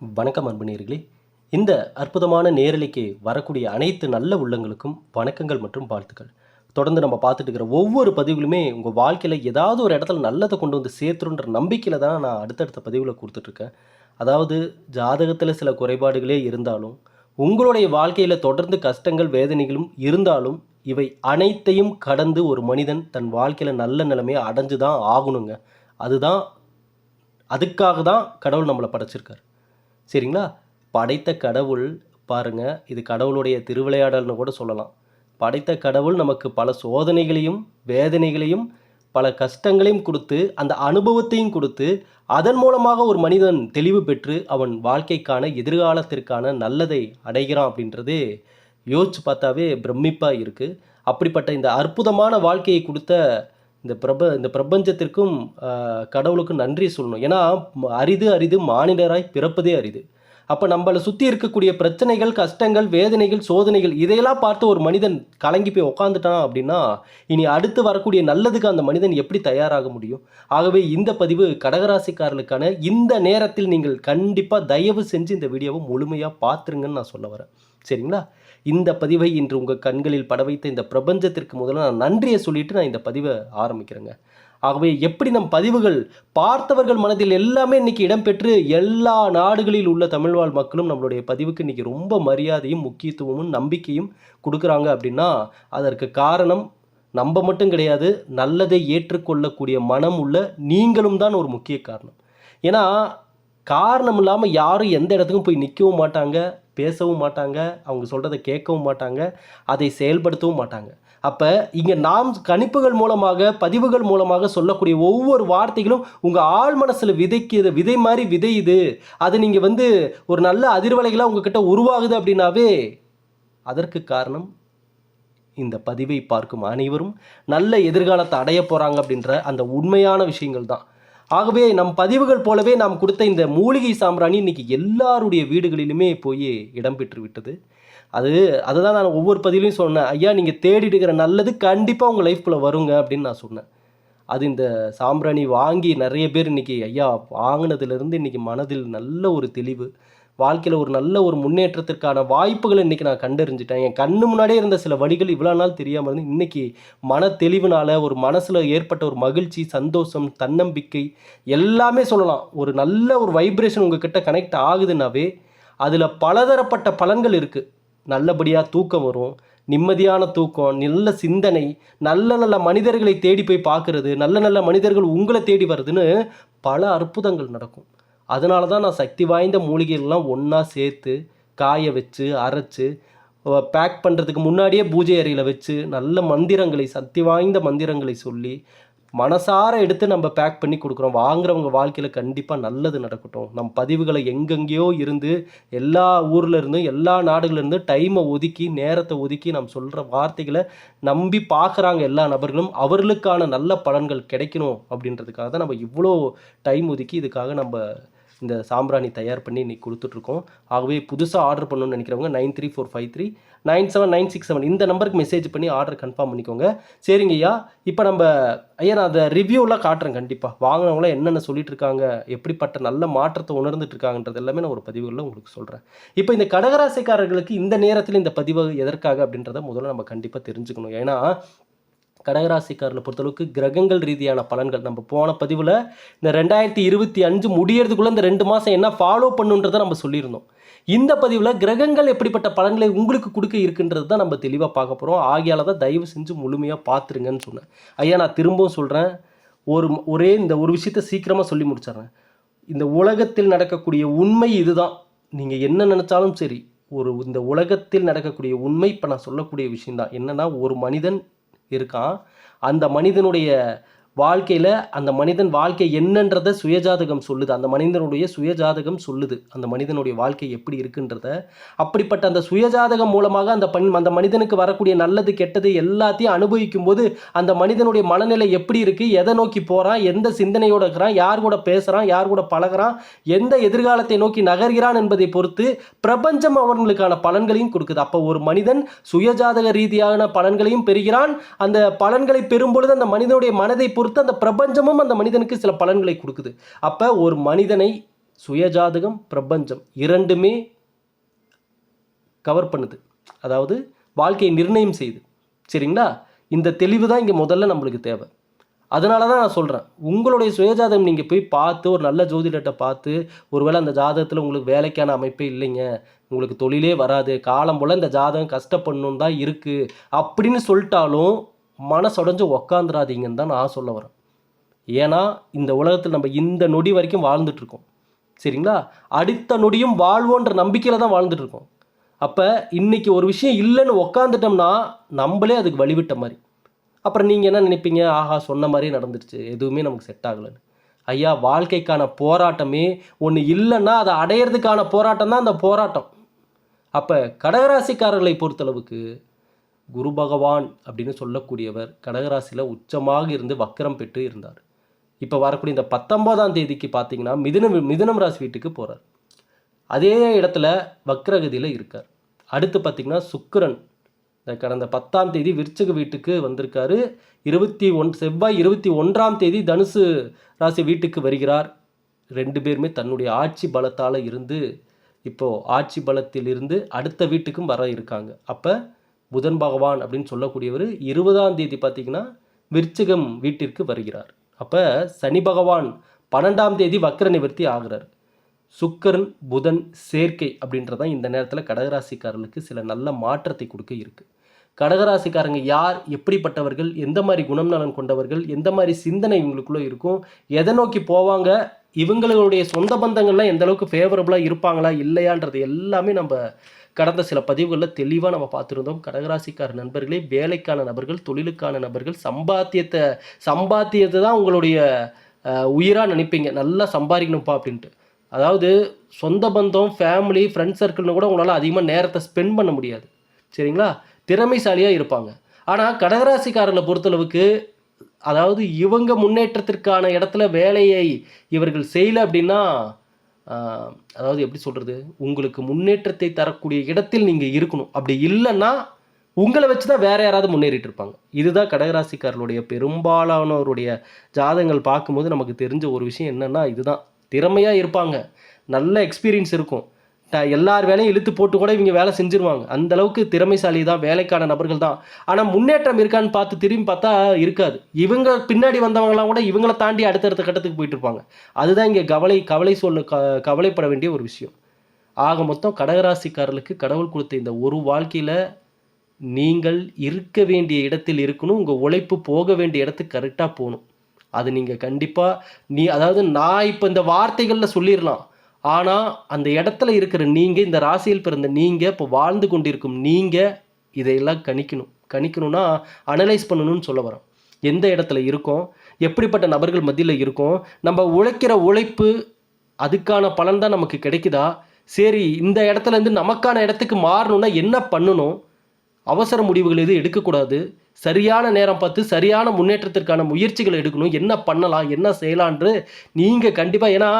வணக்கம் அன்புநேயர்களே. இந்த அற்புதமான நேரலைக்கு வரக்கூடிய அனைத்து நல்ல உள்ளங்களுக்கும் வணக்கங்கள் மற்றும் வாழ்த்துக்கள். தொடர்ந்து நம்ம பார்த்துட்டு இருக்கிற ஒவ்வொரு பதிவுகளுமே உங்கள் வாழ்க்கையில் ஏதாவது ஒரு இடத்துல நல்லதை கொண்டு வந்து சேர்த்துருன்ற நம்பிக்கையில் தான் நான் அடுத்தடுத்த பதிவில் கொடுத்துட்ருக்கேன். அதாவது ஜாதகத்தில் சில குறைபாடுகளே இருந்தாலும் உங்களுடைய வாழ்க்கையில் தொடர்ந்து கஷ்டங்கள் வேதனைகளும் இருந்தாலும் இவை அனைத்தையும் கடந்து ஒரு மனிதன் தன் வாழ்க்கையில் நல்ல நிலைமையை அடைஞ்சு தான் ஆகணுங்க. அதுதான் அதுக்காக தான் கடவுள் நம்மளை படைச்சிருக்கார். சரிங்களா? படைத்த கடவுள் பாருங்கள் இது கடவுளுடைய திருவிளையாடல்னு கூட சொல்லலாம். படைத்த கடவுள் நமக்கு பல சோதனைகளையும் வேதனைகளையும் பல கஷ்டங்களையும் கொடுத்து அந்த அனுபவத்தையும் கொடுத்து அதன் மூலமாக ஒரு மனிதன் தெளிவு பெற்று அவன் வாழ்க்கைக்கான எதிர்காலத்திற்கான நல்லதை அடைகிறான் அப்படின்றது யோசிச்சு பார்த்தாவே பிரமிப்பாக இருக்குது அப்படிப்பட்ட இந்த அற்புதமான வாழ்க்கையை கொடுத்த இந்த பிரப இந்த பிரபஞ்சத்திற்கும் கடவுளுக்கும் நன்றி சொல்லணும். ஏன்னா அரிது அரிது மானிடராய் பிறப்பதே அரிது. அப்போ நம்மளை சுற்றி இருக்கக்கூடிய பிரச்சனைகள் கஷ்டங்கள் வேதனைகள் சோதனைகள் இதையெல்லாம் பார்த்து ஒரு மனிதன் கலங்கி போய் உக்காந்துட்டான் அப்படின்னா இனி அடுத்து வரக்கூடிய நல்லதுக்கு அந்த மனிதன் எப்படி தயாராக முடியும்? ஆகவே இந்த பதிவு கடகராசிக்காரர்களுக்கான இந்த நேரத்தில் நீங்கள் கண்டிப்பாக தயவு செஞ்சு இந்த வீடியோவை முழுமையாக பார்த்துருங்கன்னு நான் சொல்ல வரேன். சரிங்களா? இந்த பதிவை இன்று உங்கள் கண்களில் பட வைத்த இந்த பிரபஞ்சத்திற்கு முதல்ல நான் நன்றியை சொல்லிட்டு நான் இந்த பதிவை ஆரம்பிக்கிறேங்க. ஆகவே எப்படி நம் பதிவுகள் பார்த்தவர்கள் மனதில் எல்லாமே இன்னைக்கு இடம்பெற்று எல்லா நாடுகளில் உள்ள தமிழ்வாழ் மக்களும் நம்மளுடைய பதிவுக்கு இன்னைக்கு ரொம்ப மரியாதையும் முக்கியத்துவமும் நம்பிக்கையும் கொடுக்குறாங்க அப்படின்னா அதற்கு காரணம் நம்ம மட்டும் கிடையாது நல்லதை ஏற்றுக்கொள்ளக்கூடிய மனம் உள்ள நீங்களும் தான் ஒரு முக்கிய காரணம். ஏன்னா காரணம் இல்லாமல் யாரும் எந்த இடத்துக்கும் போய் நிற்கவும் மாட்டாங்க பேசவும் மாட்டாங்க அவங்க சொல்கிறத கேட்கவும் மாட்டாங்க அதை செயல்படுத்தவும் மாட்டாங்க. அப்போ இங்கே நாம் கணிப்புகள் மூலமாக பதிவுகள் மூலமாக சொல்லக்கூடிய ஒவ்வொரு வார்த்தைகளும் உங்கள் ஆள் மனசில் விதைக்கிற விதை மாதிரி விதையுது. அது நீங்கள் வந்து ஒரு நல்ல அதிர்வலைகளாக உங்ககிட்ட உருவாகுது அப்படின்னாவே அதற்கு காரணம் இந்த பதிவை பார்க்கும் அனைவரும் நல்ல எதிர்காலத்தை அடைய போகிறாங்க அப்படின்ற அந்த உண்மையான விஷயங்கள் தான். ஆகவே நம் பதிவுகள் போலவே நாம் கொடுத்த இந்த மூலிகை சாம்பிராணி இன்றைக்கி எல்லாருடைய வீடுகளிலுமே போய் இடம்பெற்று விட்டது. அது அதுதான் நான் ஒவ்வொரு பதிவிலையும் சொன்னேன். ஐயா நீங்கள் தேடிட்டு இருக்கிற நல்லது கண்டிப்பாக உங்கள் லைஃப்குள்ளே வருங்க அப்படின்னு நான் சொன்னேன். அது இந்த சாம்பிராணி வாங்கி நிறைய பேர் இன்னைக்கு ஐயா வாங்கினதுலேருந்து இன்னைக்கு மனதில் நல்ல ஒரு தெளிவு. வாழ்க்கையில் ஒரு நல்ல ஒரு முன்னேற்றத்திற்கான வாய்ப்புகளை இன்றைக்கி நான் கண்டறிஞ்சிட்டேன். என் கண்ணு முன்னாடியே இருந்த சில வழிகள் இவ்வளோ நாள் தெரியாமல் இருந்து இன்றைக்கி மன தெளிவுனால் ஒரு மனசில் ஏற்பட்ட ஒரு மகிழ்ச்சி சந்தோஷம் தன்னம்பிக்கை எல்லாமே சொல்லலாம். ஒரு நல்ல ஒரு வைப்ரேஷன் உங்ககிட்ட கனெக்ட் ஆகுதுன்னாவே அதில் பலதரப்பட்ட பலன்கள் இருக்குது நல்லபடியாக தூக்கம் வரும் நிம்மதியான தூக்கம் நல்ல சிந்தனை நல்ல நல்ல மனிதர்களை தேடி போய் பார்க்குறது நல்ல நல்ல மனிதர்கள் உங்களை தேடி வருதுன்னு பல அற்புதங்கள் நடக்கும். அதனால தான் நான் சக்தி வாய்ந்த மூலிகைகள்லாம் ஒன்றா சேர்த்து காய வச்சு அரைச்சு பேக் பண்ணுறதுக்கு முன்னாடியே பூஜை அறையில் வச்சு நல்ல மந்திரங்களை சக்தி வாய்ந்த மந்திரங்களை சொல்லி மனசார எடுத்து நம்ம பேக் பண்ணி கொடுக்குறோம். வாங்குறவங்க வாழ்க்கையில் கண்டிப்பாக நல்லது நடக்கட்டும். நம் பதிவுகளை எங்கெங்கேயோ இருந்து எல்லா ஊரில் இருந்தும் எல்லா நாடுகள்ல இருந்தும் டைமை ஒதுக்கி நேரத்தை ஒதுக்கி நாம் சொல்கிற வார்த்தைகளை நம்பி பார்க்குறாங்க எல்லா நபர்களும் அவர்களுக்கான நல்ல பலன்கள் கிடைக்கணும் அப்படின்றதுக்காக தான் நம்ம இவ்வளோ டைம் ஒதுக்கி இதுக்காக நம்ம இந்த சாம்பிராணி தயார் பண்ணி இன்றைக்கி கொடுத்துட்ருக்கோம். ஆகவே புதுசாக ஆர்டர் பண்ணணும்னு நினைக்கிறவங்க nine three four five three nine seven nine six seven இந்த நம்பருக்கு மெசேஜ் பண்ணி ஆர்டர் கன்ஃபார்ம் பண்ணிக்கோங்க. சரிங்க ஐயா இப்போ நம்ம ஐயா நான் அதை ரிவ்யூலாம் காட்டுறேன் கண்டிப்பாக வாங்கினவங்களாம் என்னென்ன சொல்லிட்டு இருக்காங்க எப்படிப்பட்ட நல்ல மாற்றத்தை உணர்ந்துட்டு இருக்காங்கன்றது எல்லாமே நான் ஒரு பதிவுகளில் உங்களுக்கு சொல்கிறேன் இப்போ இந்த கடகராசிக்காரர்களுக்கு இந்த நேரத்தில் இந்த பதிவு எதற்காக அப்படின்றத முதல்ல நம்ம கண்டிப்பாக தெரிஞ்சுக்கணும். ஏன்னா கடகராசிக்காரர்களை பொறுத்தளவுக்கு கிரகங்கள் ரீதியான பலன்கள். நம்ம போன பதிவில் இந்த ரெண்டாயிரத்தி இருபத்தி அஞ்சு முடியறதுக்குள்ளே இந்த ரெண்டு மாதம் என்ன ஃபாலோ பண்ணுன்றதை நம்ம சொல்லியிருந்தோம். இந்த பதிவில் கிரகங்கள் எப்படிப்பட்ட பலன்களை உங்களுக்கு கொடுக்க இருக்குன்றது தான் நம்ம தெளிவாக பார்க்க போகிறோம் ஆகியால தான் தயவு செஞ்சு முழுமையாக பார்த்துருங்கன்னு சொன்னேன். ஐயா நான் திரும்பவும் சொல்கிறேன் ஒரு ஒரே இந்த ஒரு விஷயத்த சீக்கிரமாக சொல்லி முடிச்சிடுறேன். இந்த உலகத்தில் நடக்கக்கூடிய உண்மை இதுதான். நீங்கள் என்ன நினச்சாலும் சரி ஒரு இந்த உலகத்தில் நடக்கக்கூடிய உண்மை இப்போ நான் சொல்லக்கூடிய விஷயம்தான். என்னன்னா ஒரு மனிதன் இருக்கான் அந்த மனிதனுடைய வாழ்க்கையில் அந்த மனிதன் வாழ்க்கை என்னன்றத சுயஜாதகம் சொல்லுது. அந்த மனிதனுடைய சுயஜாதகம் சொல்லுது. அந்த மனிதனுடைய வாழ்க்கை எப்படி இருக்குன்றத. அப்படிப்பட்ட அந்த சுயஜாதகம் மூலமாக அந்த பண் அந்த மனிதனுக்கு வரக்கூடிய நல்லது கெட்டது எல்லாத்தையும் அனுபவிக்கும் போது அந்த மனிதனுடைய மனநிலை எப்படி இருக்குது எதை நோக்கி போகிறான் எந்த சிந்தனையோடு இருக்கிறான்? யார் கூட பேசுகிறான் யார் கூட பழகுறான்? எந்த எதிர்காலத்தை நோக்கி நகர்கிறான் என்பதை பொறுத்து பிரபஞ்சம் அவர்களுக்கான பலன்களையும் கொடுக்குது. அப்போ ஒரு மனிதன் சுயஜாதக ரீதியான பலன்களையும் பெறுகிறான். அந்த பலன்களை பெறும் பொழுது அந்த மனிதனுடைய மனதை பொறுத்து அந்த பிரபஞ்சமும் அந்த மனிதனுக்கு சில பலன்களை கொடுக்குது. அப்போ ஒரு மனிதனை சுயஜாதகம் பிரபஞ்சம் இரண்டுமே கவர் பண்ணுது. அதாவது வாழ்க்கையை நிர்ணயம் செய்யுது. சரிங்களா? இந்த தெளிவு தான் இங்கே முதல்ல நம்மளுக்கு தேவை. அதனால தான் நான் சொல்கிறேன் உங்களுடைய சுயஜாதகம் நீங்கள் போய் பார்த்து ஒரு நல்ல ஜோதிடத்தை பார்த்து ஒருவேளை அந்த ஜாதகத்தில் உங்களுக்கு வேலைக்கான அமைப்பே இல்லைங்க. உங்களுக்கு தொழிலே வராது. காலம் போல் இந்த ஜாதகம் கஷ்டப்படணும் தான் இருக்குது அப்படின்னு சொல்லிட்டாலும் மனசொடைஞ்சு உக்காந்துடாதீங்கன்னு தான் நான் சொல்ல வரேன். ஏன்னா இந்த உலகத்தில் நம்ம இந்த நொடி வரைக்கும் வாழ்ந்துட்டுருக்கோம். சரிங்களா? அடுத்த நொடியும் வாழ்வோன்ற நம்பிக்கையில் தான் வாழ்ந்துட்டுருக்கோம். அப்போ இன்றைக்கி ஒரு விஷயம் இல்லைன்னு உக்காந்துட்டோம்னா நம்மளே அதுக்கு வழிவிட்ட மாதிரி. அப்புறம் நீங்கள் என்ன நினைப்பீங்க? ஆஹா சொன்ன மாதிரியே நடந்துருச்சு. எதுவுமே நமக்கு செட் ஆகலைன்னு. ஐயா வாழ்க்கைக்கான போராட்டமே ஒன்று இல்லைன்னா அதை அடையிறதுக்கான போராட்டம் தான் அந்த போராட்டம். அப்போ கடகராசிக்காரர்களை பொறுத்தளவுக்கு குரு பகவான் அப்படின்னு சொல்லக்கூடியவர் கடகராசியில் உச்சமாக இருந்து வக்கரம் பெற்று இருந்தார். இப்போ வரக்கூடிய இந்த பத்தொன்பதாம் தேதிக்கு பார்த்தீங்கன்னா மிதுனம் மிதுனம் ராசி வீட்டுக்கு போகிறார் அதே இடத்துல வக்ரகதியில் இருக்கார். அடுத்து பார்த்தீங்கன்னா சுக்கரன். இந்த கடந்த பத்தாம் தேதி விருச்சக வீட்டுக்கு வந்திருக்காரு. இருபத்தி ஒன் செவ்வாய் இருபத்தி ஒன்றாம் தேதி தனுசு ராசி வீட்டுக்கு வருகிறார். ரெண்டு பேருமே தன்னுடைய ஆட்சி பலத்தால் இருந்து இப்போது ஆட்சி பலத்தில் இருந்து அடுத்த வீட்டுக்கும் வர இருக்காங்க. அப்போ புதன் பகவான் அப்படின்னு சொல்லக்கூடியவர் இருபதாம் தேதி பார்த்தீங்கன்னா விருச்சிகம் வீட்டிற்கு வருகிறார். அப்போ சனி பகவான் பன்னெண்டாம் தேதி வக்கர நிவர்த்தி ஆகிறார். சுக்கரன் புதன் சேர்க்கை அப்படின்றதான் இந்த நேரத்தில் கடகராசிக்காரர்களுக்கு சில நல்ல மாற்றத்தை கொடுக்க இருக்குது கடகராசிக்காரங்க யார் எப்படிப்பட்டவர்கள் எந்த மாதிரி குணம் நலன் கொண்டவர்கள் எந்த மாதிரி சிந்தனை இவங்களுக்குள்ளே இருக்கும் எதை நோக்கி போவாங்க இவங்களுடைய சொந்த பந்தங்கள்லாம் எந்த அளவுக்கு ஃபேவரபுளாக இருப்பாங்களா இல்லையான்றது எல்லாமே நம்ம கடந்த சில பதிவுகளில் தெளிவாக நம்ம பார்த்துருந்தோம். கடகராசிக்கார நண்பர்களே வேலைக்கான நபர்கள் தொழிலுக்கான நபர்கள் சம்பாத்தியத்தை சம்பாத்தியத்தை தான் உங்களுடைய உயிராக நினைப்பீங்க. நல்லா சம்பாதிக்கணும்ப்பா அப்படின்ட்டு. அதாவது சொந்த பந்தம் ஃபேமிலி ஃப்ரெண்ட்ஸ் சர்க்கிள்னு கூட உங்களால் அதிகமாக நேரத்தை ஸ்பெண்ட் பண்ண முடியாது. சரிங்களா? திறமைசாலியாக இருப்பாங்க. ஆனால் கடகராசிக்காரர்களை பொறுத்தளவுக்கு அதாவது இவங்க முன்னேற்றத்திற்கான இடத்துல வேலையை இவர்கள் செய்யலை அப்படின்னா அதாவது எப்படி சொல்கிறது உங்களுக்கு முன்னேற்றத்தை தரக்கூடிய இடத்தில் நீங்கள் இருக்கணும். அப்படி இல்லைன்னா உங்களை வச்சு தான் வேறு யாராவது முன்னேறிட்டு இருப்பாங்க. இதுதான் கடகராசிக்காரர்களுடைய பெரும்பாலானவருடைய ஜாதகங்கள் பார்க்கும்போது நமக்கு தெரிஞ்ச ஒரு விஷயம் என்னென்னா இதுதான். திறமையாக இருப்பாங்க. நல்ல எக்ஸ்பீரியன்ஸ் இருக்கும். எல்லார் வேலையும் இழுத்து போட்டு கூட இவங்க வேலை செஞ்சுருவாங்க. அந்த அளவுக்கு திறமைசாலி தான் வேலைக்கான நபர்கள் தான். ஆனால் முன்னேற்றம் இருக்கான்னு பார்த்து திரும்பி பார்த்தா இருக்காது. இவங்க பின்னாடி வந்தவங்களாம் கூட இவங்கள தாண்டி அடுத்தடுத்த கட்டத்துக்கு போயிட்டு இருப்பாங்க அதுதான் இங்கே கவலை கவலை சொல்ல க கவலைப்பட வேண்டிய ஒரு விஷயம். ஆக மொத்தம் கடகராசிக்காரர்களுக்கு கடவுள் கொடுத்த இந்த ஒரு வாழ்க்கையில் நீங்கள் இருக்க வேண்டிய இடத்தில் இருக்கணும் உங்கள் உழைப்பு போக வேண்டிய இடத்துக்கு கரெக்டாக போகணும். அது நீங்கள் கண்டிப்பாக நீ அதாவது நான் இப்போ இந்த வார்த்தைகளில் சொல்லிடலாம். ஆனால் அந்த இடத்துல இருக்கிற நீங்கள் இந்த ராசியில் பிறந்த நீங்கள் இப்போ வாழ்ந்து கொண்டிருக்கும் நீங்கள் இதையெல்லாம் கணிக்கணும். கணிக்கணும்னா அனலைஸ் பண்ணணும்னு சொல்ல வரோம். எந்த இடத்துல இருக்கோம் எப்படிப்பட்ட நபர்கள் மத்தியில் இருக்கோம் நம்ம உழைக்கிற உழைப்பு அதுக்கான பலன் தான் நமக்கு கிடைக்குதா? சரி இந்த இடத்துல இருந்து நமக்கான இடத்துக்கு மாறணும்னா என்ன பண்ணணும்? அவசர முடிவுகள் எதுவும் எடுக்கக்கூடாது. சரியான நேரம் பார்த்து சரியான முன்னேற்றத்திற்கான முயற்சிகள் எடுக்கணும். என்ன பண்ணலாம் என்ன செய்யலான்று நீங்கள் கண்டிப்பாக ஏன்னா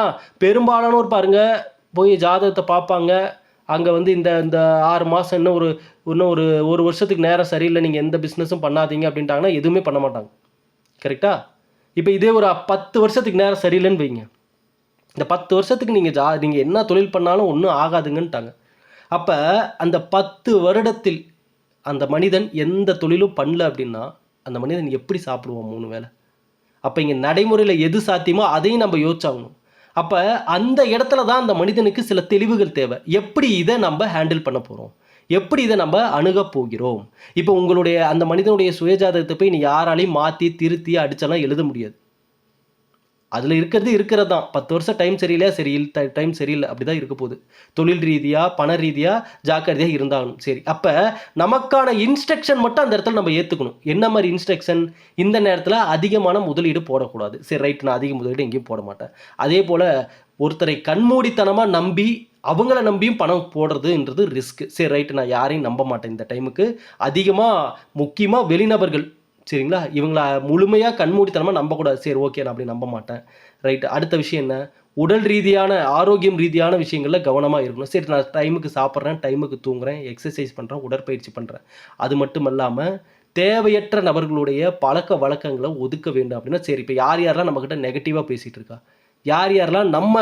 பெரும்பாலானோர் பாருங்கள் போய் ஜாதகத்தை பார்ப்பாங்க. அங்கே வந்து இந்த இந்த ஆறு மாதம் இன்னும் ஒரு இன்னும் ஒரு ஒரு வருஷத்துக்கு நேரம் சரியில்லை நீங்கள் எந்த பிஸ்னஸும் பண்ணாதீங்க அப்படின்ட்டாங்கன்னா எதுவுமே பண்ண மாட்டாங்க. கரெக்டா இப்போ இதே ஒரு பத்து வருஷத்துக்கு நேரம் சரியில்லைன்னு வைங்க. இந்த பத்து வருஷத்துக்கு நீங்கள் ஜா நீங்கள் என்ன தொழில் பண்ணாலும் ஒன்றும் ஆகாதுங்கன்ட்டாங்க. அப்போ அந்த பத்து வருடத்தில் அந்த மனிதன் எந்த தொழிலும் பண்ணல அப்படின்னா அந்த மனிதன் எப்படி சாப்பிடுவான் மூணு வேளை? அப்போ இங்கே நடைமுறையில் எது சாத்தியமோ அதையும் நம்ம யோசிச்சாகணும். அப்போ அந்த இடத்துல தான் அந்த மனிதனுக்கு சில தெளிவுகள் தேவை. எப்படி இதை நம்ம ஹேண்டில் பண்ண போகிறோம் எப்படி இதை நம்ம அணுகப் போகிறோம்? இப்போ உங்களுடைய அந்த மனிதனுடைய சுயஜாதகத்தை போய் நீ யாராலையும் மாற்றி திருத்தி அடிச்செல்லாம் எழுத முடியாது. அதில் இருக்கிறது இருக்கிறது தான் பத்து வருஷம் டைம் சரியில்லையா? சரி டைம் சரியில்லை. அப்படி தான் இருக்க போகுது. தொழில் ரீதியாக பண ரீதியாக ஜாக்கிரதையாக இருந்தாலும் சரி. அப்போ நமக்கான இன்ஸ்ட்ரக்ஷன் மட்டும் அந்த இடத்துல நம்ம ஏற்றுக்கணும் என்ன மாதிரி இன்ஸ்ட்ரக்ஷன் இந்த நேரத்தில் அதிகமான முதலீடு போடக்கூடாது. சரி ரைட் நான் அதிக முதலீடு எங்கேயும் போட மாட்டேன். அதே போல் ஒருத்தரை கண்மூடித்தனமாக நம்பி அவங்கள நம்பியும் பணம் போடுறதுன்றது ரிஸ்க் சரி ரைட்டு நான் யாரையும் நம்ப மாட்டேன் இந்த டைமுக்கு அதிகமாக முக்கியமாக வெளிநபர்கள் சரிங்களா? இவங்கள முழுமையாக கண்மூடித்தனமாக நம்பக்கூடாது. சரி ஓகே நான் அப்படி நம்ப மாட்டேன் ரைட்டு அடுத்த விஷயம் என்ன? உடல் ரீதியான ஆரோக்கியம் ரீதியான விஷயங்களில் கவனமாக இருக்கணும். சரி நான் டைமுக்கு சாப்பிட்றேன் டைமுக்கு தூங்குறேன் எக்ஸசைஸ் பண்ணுறேன் உடற்பயிற்சி பண்ணுறேன் அது மட்டும் இல்லாமல் தேவையற்ற நபர்களுடைய பழக்க வழக்கங்களை ஒதுக்க வேண்டும் அப்படின்னா சரி இப்போ யார் யாரெல்லாம் நம்மக்கிட்ட நெகட்டிவாக பேசிகிட்டு இருக்கா? யார் யாரெல்லாம் நம்ம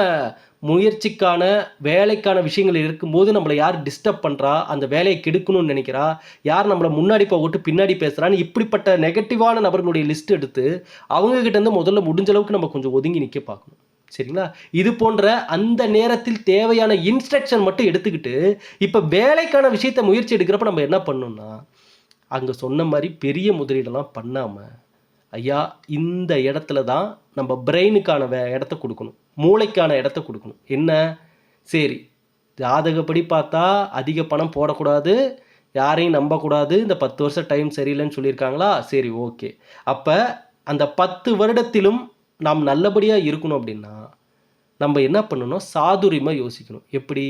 முயற்சிக்கான வேலைக்கான விஷயங்கள் இருக்கும்போது நம்மளை யார் டிஸ்டர்ப் பண்ணுறா அந்த வேலையை கெடுக்கணும்னு நினைக்கிறா? யார் நம்மளை முன்னாடி போகட்டு பின்னாடி பேசுகிறான்னு இப்படிப்பட்ட நெகட்டிவான நபர்களுடைய லிஸ்ட் எடுத்து அவங்க இருந்து முதல்ல முடிஞ்ச அளவுக்கு நம்ம கொஞ்சம் ஒதுங்கி நிற்க பார்க்கணும். சரிங்களா? இது போன்ற அந்த நேரத்தில் தேவையான இன்ஸ்ட்ரக்ஷன் மட்டும் எடுத்துக்கிட்டு இப்போ வேலைக்கான விஷயத்தை முயற்சி எடுக்கிறப்ப நம்ம என்ன பண்ணோம்னா அங்கே சொன்ன மாதிரி பெரிய முதலீடெல்லாம் பண்ணாமல் ஐயா இந்த இடத்துல தான் நம்ம பிரெயினுக்கான வே இடத்த கொடுக்கணும். மூளைக்கான இடத்த கொடுக்கணும். என்ன? சரி ஜாதகப்படி பார்த்தா அதிக பணம் போடக்கூடாது யாரையும் நம்பக்கூடாது இந்த பத்து வருஷம் டைம் சரியில்லைன்னு சொல்லியிருக்காங்களா? சரி ஓகே அப்போ அந்த பத்து வருடத்திலும் நாம் நல்லபடியாக இருக்கணும் அப்படின்னா நம்ம என்ன பண்ணணும்? சாதுரியமாக யோசிக்கணும். எப்படி?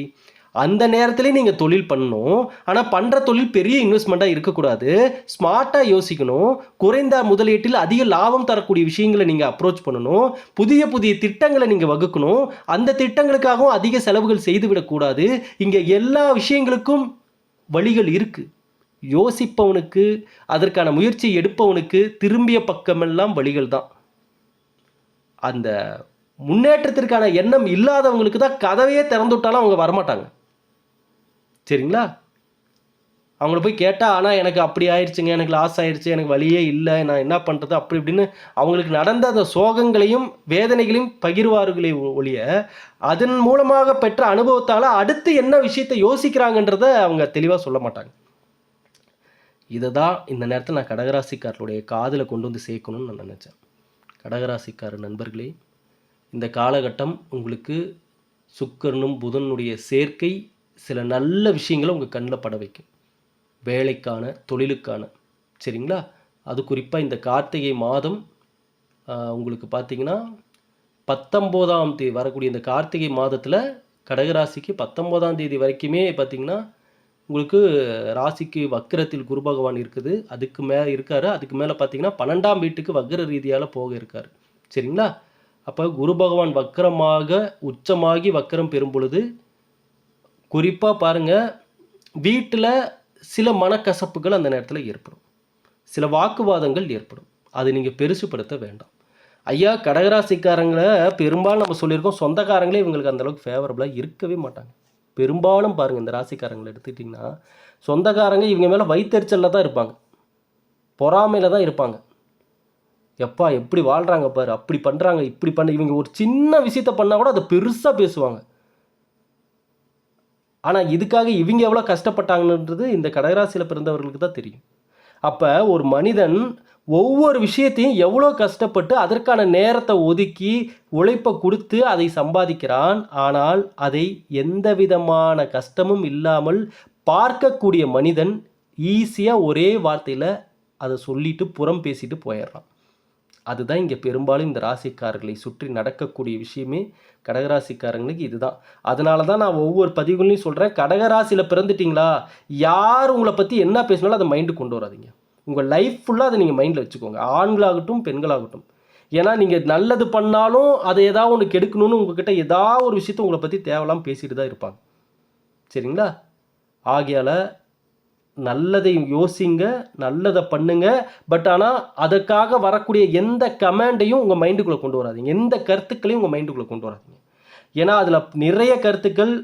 அந்த நேரத்துலேயே நீங்கள் தொழில் பண்ணணும். ஆனால் பண்ணுற தொழில் பெரிய இன்வெஸ்ட்மெண்ட்டாக இருக்கக்கூடாது. ஸ்மார்ட்டாக யோசிக்கணும். குறைந்த முதலீட்டில் அதிக லாபம் தரக்கூடிய விஷயங்களை நீங்கள் அப்ரோச் பண்ணணும். புதிய புதிய திட்டங்களை நீங்கள் வகுக்கணும். அந்த திட்டங்களுக்காகவும் அதிக செலவுகள் செய்துவிடக்கூடாது இங்கே எல்லா விஷயங்களுக்கும் வழிகள் இருக்குது யோசிப்பவனுக்கு அதற்கான முயற்சி எடுப்பவனுக்கு திரும்பிய பக்கமெல்லாம் வழிகள் தான். அந்த முன்னேற்றத்திற்கான எண்ணம் இல்லாதவங்களுக்கு தான் கதவையே திறந்து விட்டாலும் அவங்க வரமாட்டாங்க. சரிங்களா? அவங்கள போய் கேட்டால் ஆனால் எனக்கு அப்படி ஆயிடுச்சுங்க எனக்கு லாஸ் ஆயிடுச்சு எனக்கு வழியே இல்லை நான் என்ன பண்ணுறது அப்படி இப்படின்னு அவங்களுக்கு நடந்த அந்த சோகங்களையும் வேதனைகளையும் பகிர்வார்களே ஒழிய அதன் மூலமாக பெற்ற அனுபவத்தால் அடுத்து என்ன விஷயத்தை யோசிக்கிறாங்கன்றத அவங்க தெளிவாக சொல்ல மாட்டாங்க. இதை தான் இந்த நேரத்தில் நான் கடகராசிக்காரர்களுடைய காதில் கொண்டு வந்து சேர்க்கணும்னு நான் நினச்சேன். கடகராசிக்கார நண்பர்களே இந்த காலகட்டம் உங்களுக்கு சுக்கரனும் புதனுடைய சேர்க்கை சில நல்ல விஷயங்களை உங்கள் கண்ணில் பட வைக்கும். வேலைக்கான தொழிலுக்கான. சரிங்களா? அது குறிப்பாக இந்த கார்த்திகை மாதம் உங்களுக்கு பார்த்தீங்கன்னா பத்தொம்போதாம் தேதி வரக்கூடிய இந்த கார்த்திகை மாதத்தில் கடகராசிக்கு பத்தொம்போதாம் தேதி வரைக்குமே பார்த்தீங்கன்னா உங்களுக்கு ராசிக்கு வக்கிரத்தில் குரு பகவான் இருக்குது. அதுக்கு மேலே இருக்கார். அதுக்கு மேலே பார்த்தீங்கன்னா பன்னெண்டாம் வீட்டுக்கு வக்ர ரீதியால் போக இருக்கார். சரிங்களா? அப்போ குரு பகவான் வக்கரமாக உச்சமாகி வக்கரம் பெறும் பொழுது குறிப்பாக பாருங்கள் வீட்டில் சில மனக்கசப்புகள் அந்த நேரத்தில் ஏற்படும். சில வாக்குவாதங்கள் ஏற்படும். அது நீங்கள் பெருசுப்படுத்த வேண்டாம். ஐயா கடகராசிக்காரங்களை பெரும்பாலும் நம்ம சொல்லியிருக்கோம். சொந்தக்காரங்களே இவங்களுக்கு அந்தளவுக்கு ஃபேவரபுளாக இருக்கவே மாட்டாங்க. பெரும்பாலும் பாருங்கள் இந்த ராசிக்காரங்களை எடுத்துக்கிட்டிங்கன்னா சொந்தக்காரங்க இவங்க மேலே வைத்தறிச்சலில் தான் இருப்பாங்க. பொறாமையில் தான் இருப்பாங்க. எப்பா எப்படி வாழ்கிறாங்க பாரு அப்படி பண்ணுறாங்க இப்படி பண்ண இவங்க ஒரு சின்ன விஷயத்த பண்ணால் கூட அதை பெருசாக பேசுவாங்க. ஆனால் இதுக்காக இவங்க எவ்வளோ கஷ்டப்பட்டாங்கன்றது இந்த கடகராசியில் பிறந்தவர்களுக்கு தான் தெரியும். அப்போ ஒரு மனிதன் ஒவ்வொரு விஷயத்தையும் எவ்வளோ கஷ்டப்பட்டு அதற்கான நேரத்தை ஒதுக்கி உழைப்பை கொடுத்து அதை சம்பாதிக்கிறான் ஆனால் அதை எந்த விதமான கஷ்டமும் இல்லாமல் பார்க்கக்கூடிய மனிதன் ஈஸியாக ஒரே வார்த்தையில் அதை சொல்லிட்டு புறம் பேசிட்டு போயிடுறான். அதுதான் இங்கே பெரும்பாலும் இந்த ராசிக்காரர்களை சுற்றி நடக்கக்கூடிய விஷயமே கடகராசிக்காரங்களுக்கு இதுதான். அதனால தான் நான் ஒவ்வொரு பதிவுகளையும் சொல்கிறேன் கடகராசியில் பிறந்துட்டீங்களா? யார் உங்களை பற்றி என்ன பேசினாலும் அதை மைண்டு கொண்டு வராதீங்க. உங்கள் லைஃப் ஃபுல்லாக அதை நீங்கள் மைண்டில் வச்சுக்கோங்க. ஆண்களாகட்டும் பெண்களாகட்டும். ஏன்னா நீங்கள் நல்லது பண்ணாலும் அதை ஏதாவது ஒன்று கெடுக்கணும்னு உங்ககிட்ட ஏதாவது ஒரு விஷயத்த உங்களை பற்றி தேவையில்லாமல் பேசிட்டு தான் இருப்பாங்க. சரிங்களா? ஆகையால் நல்லதை யோசிங்க நல்லதை பண்ணுங்க. பட் ஆனால் அதற்காக வரக்கூடிய எந்த கமாண்டையும் உங்கள் மைண்டுக்குள்ளே கொண்டு வராதீங்க. எந்த கருத்துக்களையும் உங்கள் மைண்டுக்குள்ளே கொண்டு வராதிங்க. ஏன்னா அதில் நிறைய கருத்துக்கள்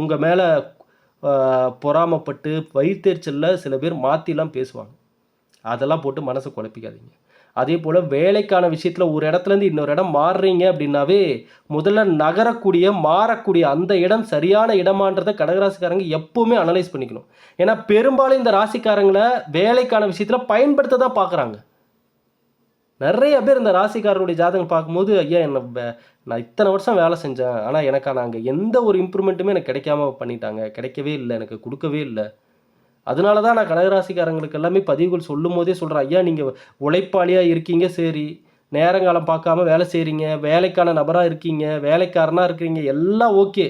உங்கள் மேலே பொறாமப்பட்டு வயிற்றுச்சலில் சில பேர் மாற்றிலாம் பேசுவாங்க. அதெல்லாம் போட்டு மனசை குழப்பிக்காதீங்க. அதே போல் வேலைக்கான விஷயத்தில் ஒரு இடத்துலேருந்து இன்னொரு இடம் மாறுறீங்க அப்படின்னாவே முதல்ல நகரக்கூடிய மாறக்கூடிய அந்த இடம் சரியான இடமான்றதை கடகராசிக்காரங்க எப்போவுமே அனலைஸ் பண்ணிக்கணும். ஏன்னா பெரும்பாலும் இந்த ராசிக்காரங்களை வேலைக்கான விஷயத்தில் பயன்படுத்த தான் பார்க்குறாங்க நிறைய பேர் இந்த ராசிக்காரருடைய ஜாதகம் பார்க்கும்போது ஐயா என்ன வே- நான் இத்தனை வருஷம் வேலை செஞ்சேன். ஆனால் எனக்கான அங்கே எந்த ஒரு இம்ப்ரூவ்மெண்ட்டுமே எனக்கு கிடைக்காம பண்ணிட்டாங்க. கிடைக்கவே இல்லை. எனக்கு கொடுக்கவே இல்லை. அதனால தான் நான் கடகராசிக்காரங்களுக்கு எல்லாமே பதிவுகள் சொல்லும் போதே சொல்கிறேன் ஐயா நீங்கள் உழைப்பாளியாக இருக்கீங்க சரி. நேரங்காலம் பார்க்காம வேலை செய்கிறீங்க வேலைக்கான நபராக இருக்கீங்க. வேலைக்காரனாக இருக்கிறீங்க. எல்லாம் ஓகே.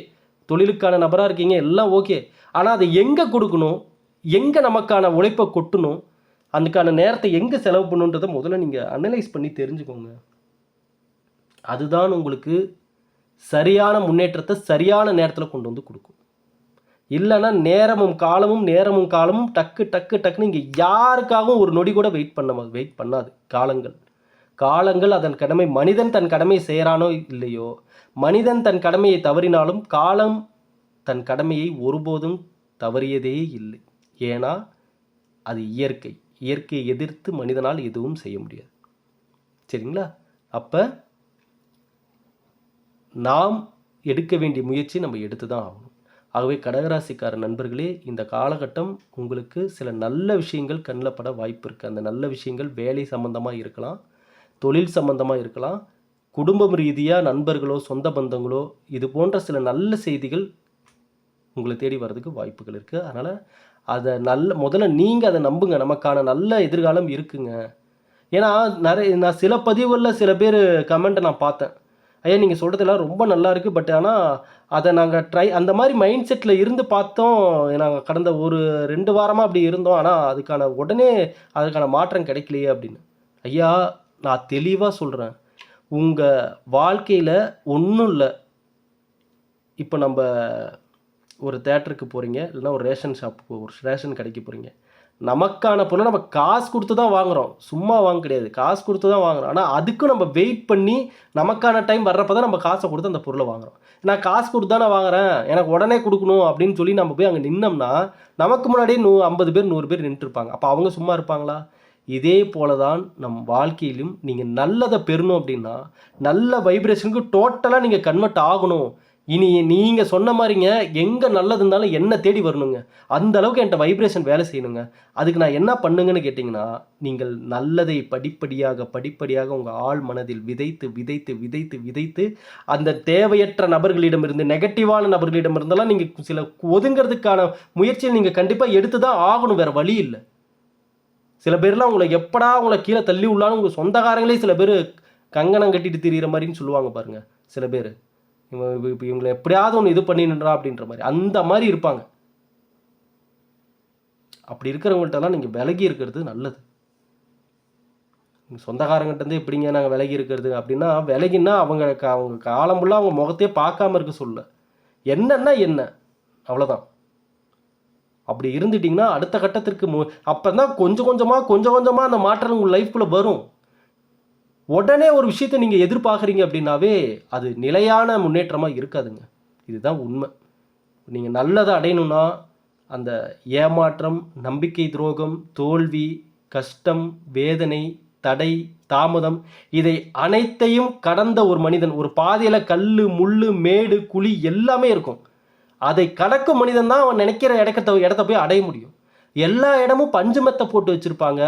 தொழிலுக்கான நபராக இருக்கீங்க. எல்லாம் ஓகே. ஆனால் அதை எங்கே கொடுக்கணும்? எங்கே நமக்கான உழைப்பை கொட்டணும்? அதுக்கான நேரத்தை எங்கே செலவு பண்ணுன்றதை முதல்ல நீங்கள் அனலைஸ் பண்ணி தெரிஞ்சுக்கோங்க. அதுதான் உங்களுக்கு சரியான முன்னேற்றத்தை சரியான நேரத்தில் கொண்டு வந்து கொடுக்கும். இல்லைன்னா நேரமும் காலமும் நேரமும் காலமும் டக்கு டக்கு டக்குன்னு இங்கே யாருக்காகவும் ஒரு நொடி கூட வெயிட் பண்ண வெயிட் பண்ணாது. காலங்கள். காலங்கள் அதன் கடமை மனிதன் தன் கடமை செய்கிறானோ இல்லையோ மனிதன் தன் கடமையை தவறினாலும் காலம் தன் கடமையை ஒருபோதும் தவறியதே இல்லை. ஏன்னா அது இயற்கை. இயற்கையை எதிர்த்து மனிதனால் எதுவும் செய்ய முடியாது. சரிங்களா? அப்போ நாம் எடுக்க வேண்டிய முயற்சி நம்ம எடுத்து தான் ஆகணும். ஆகவே கடகராசிக்கார நண்பர்களே இந்த காலகட்டம் உங்களுக்கு சில நல்ல விஷயங்கள் கண்ணில் பட வாய்ப்பு இருக்குது அந்த நல்ல விஷயங்கள் வேலை சம்மந்தமாக இருக்கலாம் தொழில் சம்மந்தமாக இருக்கலாம் குடும்பம் ரீதியாக நண்பர்களோ சொந்த பந்தங்களோ இது போன்ற சில நல்ல செய்திகள் உங்களை தேடி வர்றதுக்கு வாய்ப்புகள் இருக்குது அதனால் அதை நல்ல முதல்ல நீங்கள் அதை நம்புங்க. நமக்கான நல்ல எதிர்காலம் இருக்குங்க. ஏன்னா நிறைய நான் சில பதிவுகளில் சில பேர் கமெண்ட்டை நான் பார்த்தேன். ஐயா நீங்கள் சொல்கிறதெல்லாம் ரொம்ப நல்லா இருக்குது பட் ஆனால் அதை நாங்கள் ட்ரை அந்த மாதிரி மைண்ட் செட்டில் இருந்து பார்த்தோம். நாங்கள் கடந்த ஒரு ரெண்டு வாரமாக அப்படி இருந்தோம். ஆனால் அதுக்கான உடனே அதுக்கான மாற்றம் கிடைக்கலையே அப்படின்னு. ஐயா நான் தெளிவாக சொல்கிறேன் உங்கள் வாழ்க்கையில் ஒன்றும் இல்லை. இப்போ நம்ம ஒரு தேட்டருக்கு போகிறீங்க இல்லைன்னா ஒரு ரேஷன் ஷாப்புக்கு ஒரு ரேஷன் கடைக்கு போகிறீங்க நமக்கான பொருளை நம்ம காசு கொடுத்து தான் வாங்குகிறோம் சும்மா வாங்க கிடையாது. காசு கொடுத்து தான் வாங்குறோம். ஆனால் அதுக்கும் நம்ம வெயிட் பண்ணி நமக்கான டைம் வர்றப்ப தான் நம்ம காசை கொடுத்து அந்த பொருளை வாங்குறோம். நான் காசு கொடுத்து தான் வாங்குறேன். எனக்கு உடனே கொடுக்கணும் அப்படின்னு சொல்லி நம்ம போய் அங்கே நின்னோம்னா நமக்கு முன்னாடியே நூ ஐம்பது பேர் நூறு பேர் நின்றுருப்பாங்க. அப்போ அவங்க சும்மா இருப்பாங்களா? இதே போல தான் நம் வாழ்க்கையிலும் நீங்கள் நல்லதை பெறணும் அப்படின்னா நல்ல வைப்ரேஷனுக்கு டோட்டலாக நீங்கள் கன்வெர்ட் ஆகணும். இனி நீங்கள் சொன்ன மாதிரிங்க எங்கே நல்லது இருந்தாலும் என்ன தேடி வரணுங்க. அந்த அளவுக்கு என்கிட்ட வைப்ரேஷன் வேலை செய்யணுங்க. அதுக்கு நான் என்ன பண்ணுங்கன்னு கேட்டிங்கன்னா நீங்கள் நல்லதை படிப்படியாக படிப்படியாக உங்கள் ஆள் மனதில் விதைத்து விதைத்து விதைத்து விதைத்து அந்த தேவையற்ற நபர்களிடமிருந்து நெகட்டிவான நபர்களிடமிருந்தெல்லாம் நீங்கள் சில ஒதுங்கிறதுக்கான முயற்சியை நீங்கள் கண்டிப்பாக எடுத்து தான் ஆகணும் வேறு வழி இல்லை. சில பேர்லாம் உங்களை எப்படா உங்களை கீழே தள்ளி உள்ளாலும் உங்கள் சொந்தக்காரங்களே சில பேர் கங்கணம் கட்டிட்டு திரியிற மாதிரின்னு சொல்லுவாங்க பாருங்கள் சில பேர். இவங்க இப்போ இவங்களை எப்படியாவது ஒன்று இது பண்ணிடுறா அப்படின்ற மாதிரி. அந்த மாதிரி இருப்பாங்க. அப்படி இருக்கிறவங்கள்ட்டலாம் நீங்கள் விலகி இருக்கிறது நல்லது. சொந்தக்காரங்கிட்டேருந்து எப்படிங்க நாங்கள் விலகி இருக்கிறது? அப்படின்னா விலகினா அவங்க க- அவங்க காலம் ஃபுல்லாக அவங்க முகத்தையே பார்க்காம இருக்க சொல்ல. என்னன்னா என்ன? அவ்வளோதான் அப்படி இருந்துட்டிங்கன்னா அடுத்த கட்டத்திற்கு மு அப்போ தான் கொஞ்சம் கொஞ்சமாக கொஞ்சம் கொஞ்சமாக அந்த மாற்றம் உங்கள் லைஃப்குள்ளே வரும். உடனே ஒரு விஷயத்தை நீங்கள் எதிர்பார்க்குறீங்க அப்படின்னாவே அது நிலையான முன்னேற்றமாக இருக்காதுங்க. இதுதான் உண்மை. நீங்கள் நல்லதை அடையணும்னா அந்த ஏமாற்றம் நம்பிக்கை துரோகம் தோல்வி கஷ்டம் வேதனை தடை தாமதம் இதை அனைத்தையும் கடந்த ஒரு மனிதன் ஒரு பாதையில் கல் முள் மேடு குழி எல்லாமே இருக்கும். அதை கடக்கும் மனிதன் தான் அவன் நினைக்கிற இடத்த இடத்த போய் அடைய முடியும். எல்லா இடமும் பஞ்சு மெத்தை போட்டு வச்சுருப்பாங்க.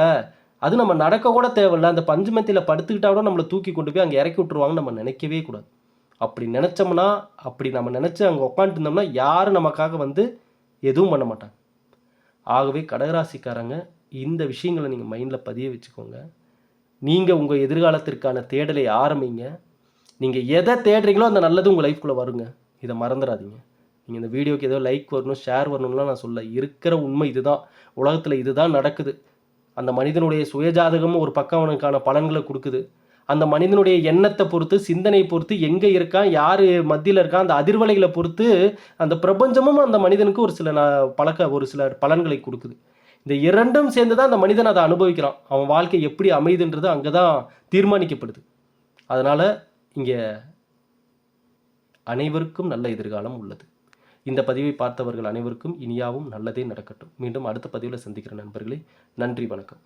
அது நம்ம நடக்க கூட தேவையில்ல. அந்த பஞ்சுமெத்தியில் படுத்துக்கிட்டா கூட நம்மளை தூக்கி கொண்டு போய் அங்கே இறக்கி விட்டுருவாங்கன்னு நம்ம நினைக்கவே கூடாது. அப்படி நினச்சோம்னா அப்படி நம்ம நினச்சி அங்கே உட்காந்துருந்தோம்னா யாரும் நமக்காக வந்து எதுவும் பண்ண மாட்டாங்க. ஆகவே கடகராசிக்காரங்க இந்த விஷயங்களை நீங்கள் மைண்டில் பதிய வச்சுக்கோங்க. நீங்கள் உங்கள் எதிர்காலத்திற்கான தேடலை ஆரம்பிங்க. நீங்கள் எதை தேடுறீங்களோ அந்த நல்லது உங்கள் லைஃப்குள்ளே வருங்க. இதை மறந்துடாதீங்க. நீங்கள் இந்த வீடியோக்கு ஏதோ லைக் வரணும் ஷேர் வரணும்லாம் நான் சொல்ல இருக்கிற உண்மை இதுதான். உலகத்தில் இதுதான் நடக்குது. அந்த மனிதனுடைய சுயஜாதகமும் ஒரு பக்கம் அவனுக்கான பலன்களை கொடுக்குது. அந்த மனிதனுடைய எண்ணத்தை பொறுத்து சிந்தனை பொறுத்து எங்கே இருக்கான் யார் மத்தியில் இருக்கான் அந்த அதிர்வலைகளை பொறுத்து அந்த பிரபஞ்சமும் அந்த மனிதனுக்கு ஒரு சில பழக்க ஒரு சில பலன்களை கொடுக்குது. இந்த இரண்டும் சேர்ந்து தான் அந்த மனிதன் அதை அனுபவிக்கிறான். அவன் வாழ்க்கை எப்படி அமையுதுன்றது அங்கே தான் தீர்மானிக்கப்படுது. அதனால் இங்கே அனைவருக்கும் நல்ல எதிர்காலம் உள்ளது. இந்த பதிவை பார்த்தவர்கள் அனைவருக்கும் இனியாவும் நல்லதே நடக்கட்டும். மீண்டும் அடுத்த பதிவில் சந்திக்கிற நண்பர்களே நன்றி வணக்கம்.